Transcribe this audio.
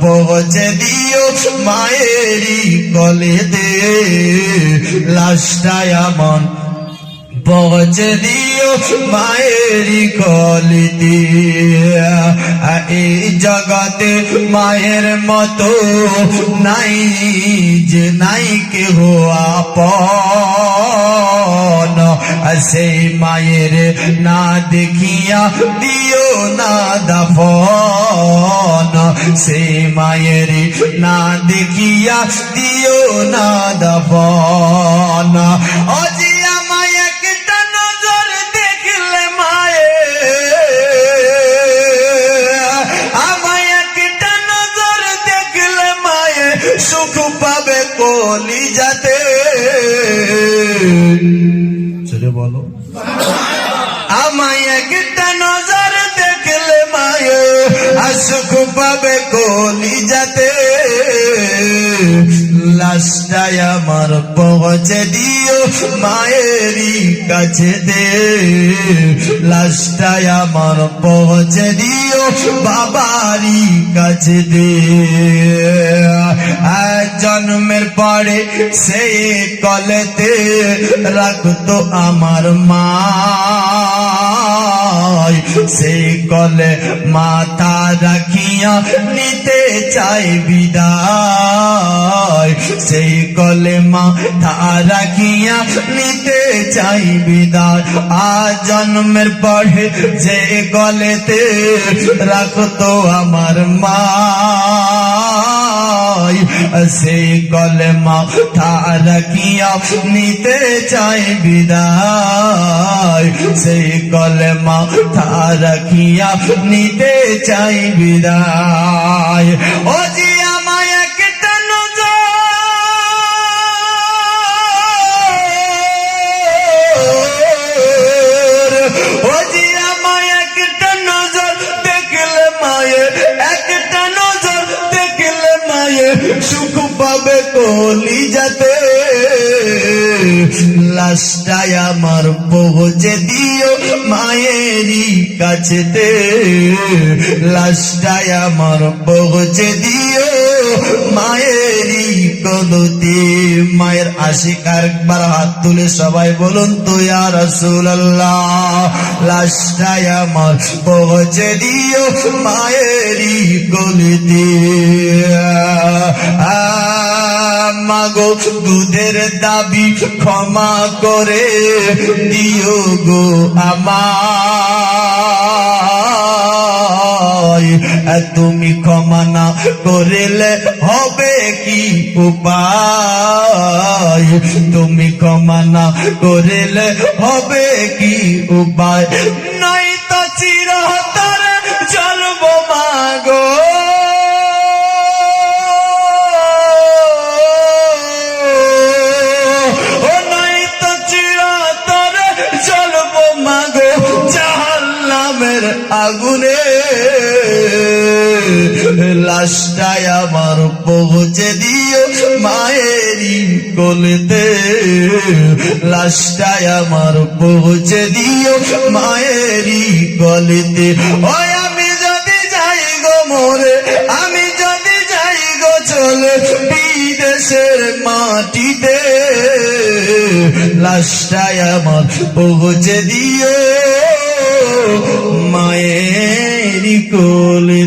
পৌঁছে দিও মায়েরই কলে দে। লাশটাই আমার পৌঁছে দিও মায়েরই কলিতে এই জগতে মায়ের মতো নাই যে নাই কেহ আপন। সেই মায়ের না দেখিয়া দিও না দাফন। সেই মায়ের না দেখিয়া দিও না দাফন। অজিয়া মায় একটা নজর দেখলে মায়ে। আমায় একটা নজর দেখলে মায়ে। সুখ পাবে কলি যাতে বলো। সুখ পাবে কলি যাতে লাশটাই আমার পৌঁছে দিও মায়েরই কাছে দে। লাশটাই আমার পৌঁছে দিও বাবারই কাছে দে। জন্মের পরে সেই কলেতে রাখতো আমার মা। সেই কলে মাথা রাখিয়া নিতে চাই বিদায়। সেই কলে মাথা রাখিয়া নিতে চাই বিদায়। আজ জন্মের পরে যে গলেতে রাখতো আমার মা। সেই কলে তারকিয়া নিতে চাই বিদায় সেই কলে তারকিয়া নিতে চাই বিদায় ও পাবে কলি যাতে লাস্টাই আমার পৌঁছে দিও মায়েরই কাছেতে। লাস্টাই আমার পৌঁছে দিও মায়েরই কলতে মায়ের আশিক একবার হাত তুলে সবাই বলুন তো, ইয়া রাসূলুল্লাহ আমার। পৌঁছে দিও মায়েরই কলতে মাগো দুধের দাবি ক্ষমা করে দিও গো আমায় তুমি ক্ষমা না করিলে হবে কি উপায়? তুমি ক্ষমা না করিলে হবে কি উপায়? লাশটাই আমার পৌঁছে দিও মায়েরই কোলেতে। লাশটাই আমার পৌঁছে দিও মায়েরই গলেতে ওই আমি যদি যাই গো মোরে, আমি যদি যাই গো চলে বিদেশের মাটিতে। লাশটাই আমার পৌঁছে দিও মায়েরই কোলে